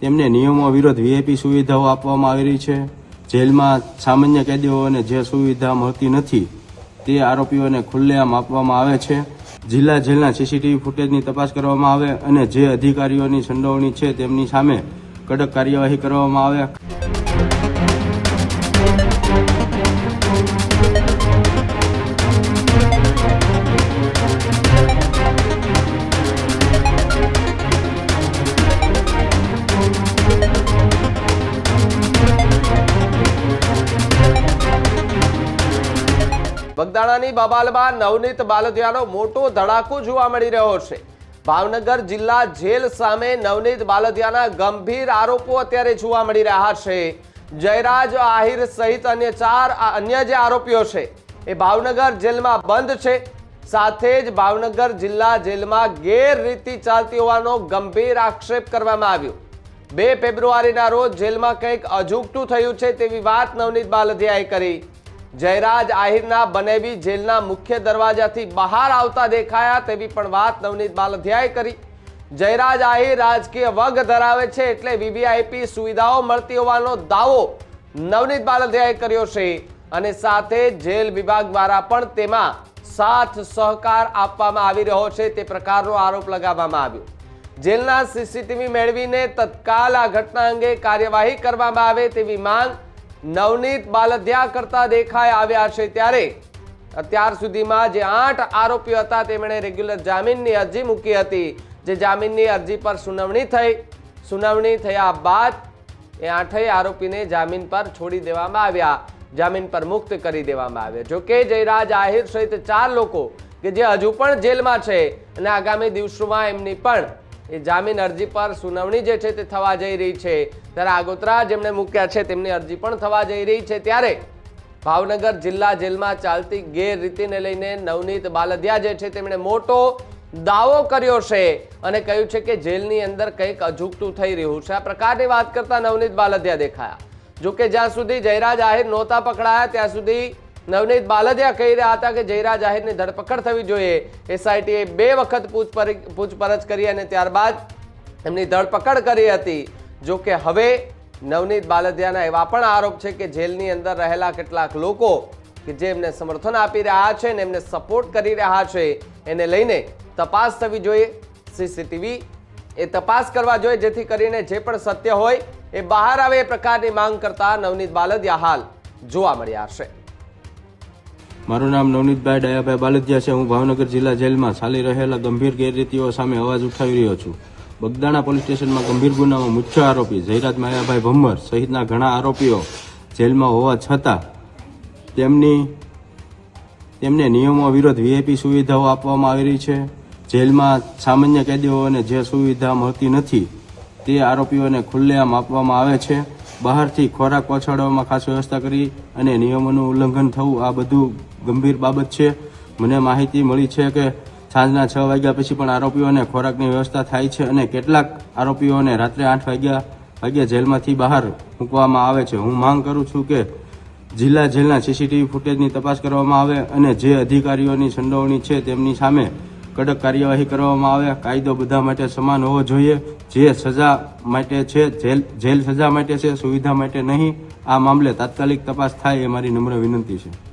તેમને નિયમો વિરુદ્ધ વીઆઈપી સુવિધાઓ આપવામાં આવી રહી છે. જેલમાં સામાન્ય કેદીઓને જે સુવિધા મળતી નથી, તે આરોપીઓને ખુલ્લેઆમ આપવામાં આવે છે. જિલ્લા જેલના સીસીટીવી ફૂટેજની તપાસ કરવામાં આવે અને જે અધિકારીઓની સંડોવણી છે તેમની સામે કડક કાર્યવાહી કરવામાં આવે. બગદાણાની બબાલમાં નવનીત બાલદિયાનો મોટો ધડાકો જોવા મળી રહ્યો છે. ભાવનગર જિલ્લા જેલ સામે નવનીત બાલદિયાના ગંભીર આરોપો અત્યારે જોવા મળી રહ્યા છે. જયરાજ આહિર સહિત અન્ય ચાર અન્ય જે આરોપીઓ છે, એ ભાવનગર જેલમાં બંધ છે. સાથે જ ભાવનગર જિલ્લા જેલમાં ગેરરીતિ ચાલતી હોવાનો ગંભીર આક્ષેપ કરવામાં આવ્યો. બે ફેબ્રુઆરીના રોજ જેલમાં કંઈક અજુગતું થયું છે તેવી વાત નવનીત બાલદિયાએ કરી. જયરાજ આહિરના બનેવી જેલના મુખ્ય દરવાજાથી બહાર આવતા દેખાયા તેવી પણ વાત નવનીત બાલધ્યાએ કરી. જયરાજ આહિર રાજકીય વગ ધરાવે છે એટલે વીવીઆઈપી સુવિધાઓ મળતી હોવાનો દાવો નવનીત બાલધ્યાએ કર્યો છે અને સાથે જેલ વિભાગ દ્વારા પણ તેમાં સાથ સહકાર આપવામાં આવી રહ્યો છે તે પ્રકારનો આરોપ લગાવવામાં આવ્યો. જેલના સીસીટીવી મેળવીને તત્કાલ આ ઘટના અંગે કાર્યવાહી કરવામાં આવે તેવી માંગ નવનીત બાલધ્યા કરતા દેખાઈ આવ્યા છે ત્યારે અત્યાર સુધીમાં જે આઠ આરોપીઓ હતા તેમણે રેગ્યુલર જામીનની અરજી મૂકી હતી. જે જામીનની અરજી પર સુનાવણી થઈ. સુનાવણી થયા બાદ એ આઠેય આરોપીને જામીન પર છોડી દેવામાં આવ્યા. જામીન પર મુક્ત કરી દેવામાં આવ્યા. જોકે જયરાજ આહિર સહિત ચાર લોકો કે જે હજુ પણ જેલમાં છે અને આગામી દિવસોમાં એમની પણ એ જામીન અરજી પર સુનાવણી જે છે તે થવા જઈ રહી છે. ત્યારે આગોતરા જેમણે મૂક્યા છે તેમની અરજી પણ થવા જઈ રહી છે. ત્યારે ભાવનગર જિલ્લા જેલમાં ચાલતી ગેરરીતિને લઈને નવનીત બાલદિયા જે છે તેમણે મોટો દાવો કર્યો છે અને કહ્યું છે કે જેલની અંદર કંઈક અજુગતું થઈ રહ્યું છે. આ પ્રકારની વાત કરતા નવનીત બાલદિયા દેખાયા. જોકે જ્યાં સુધી જયરાજ આહિર નહોતા પકડાયા, ત્યાં સુધી નવનીત બાલદિયા કહી રહ્યા હતા કે જયરાજ આહિરની ધરપકડ થવી જોઈએ. એસઆઈટીએ બે વખત પૂછપરી- પૂછપરછ કરી અને ત્યારબાદ એમની ધરપકડ કરી હતી. જો કે હવે નવનીત બાલદિયાના એવા પણ આરોપ છે કે જેલની અંદર રહેલા કેટલાક લોકો કે જે એમને સમર્થન આપી રહ્યા છે ને એમને સપોર્ટ કરી રહ્યા છે, એને લઈને તપાસ થવી જોઈએ. સીસીટીવી એ તપાસ કરવા જોઈએ, જેથી કરીને જે પણ સત્ય હોય એ બહાર આવે એ પ્રકારની માંગ કરતા નવનીત બાલદિયા હાલ જોવા મળ્યા છે. મારું નામ નવનીતભાઈ ડાયાભાઈ બાલદિયા છે. હું ભાવનગર જિલ્લા જેલમાં ચાલી રહેલા ગંભીર ગેરરીતિઓ સામે અવાજ ઉઠાવી રહ્યો છું. બગદાણા પોલીસ સ્ટેશનમાં ગંભીર ગુનામાં મુખ્ય આરોપી જયરાજ માયાભાઈ ભમ્મર સહિતના ઘણા આરોપીઓ જેલમાં હોવા છતાં તેમની, તેમને નિયમો વિરુદ્ધ વીઆઈપી સુવિધાઓ આપવામાં આવી રહી છે. જેલમાં સામાન્ય કેદીઓને જે સુવિધા મળતી નથી તે આરોપીઓને ખુલ્લેઆમ આપવામાં આવે છે. બહારથી ખોરાક પહોંચાડવામાં ખાસ વ્યવસ્થા કરી અને નિયમોનું ઉલ્લંઘન થવું, આ બધું ગંભીર બાબત છે. મને માહિતી મળી છે કે સાંજના છ વાગ્યા પછી પણ આરોપીઓને ખોરાકની વ્યવસ્થા થાય છે અને કેટલાક આરોપીઓને રાત્રે આઠ વાગ્યા વાગ્યા જેલમાંથી બહાર મૂકવામાં આવે છે. હું માંગ કરું છું કે જિલ્લા જેલના સીસીટીવી ફૂટેજની તપાસ કરવામાં આવે અને જે અધિકારીઓની સંડોવણી છે તેમની સામે કડક કાર્યવાહી કરવામાં આવે. કાયદો બધા માટે સમાન હોવો જોઈએ. જે સજા માટે છે, જેલ જેલ સજા માટે છે, સુવિધા માટે નહીં. આ મામલે તાત્કાલિક તપાસ થાય એ મારી નમ્ર વિનંતી છે.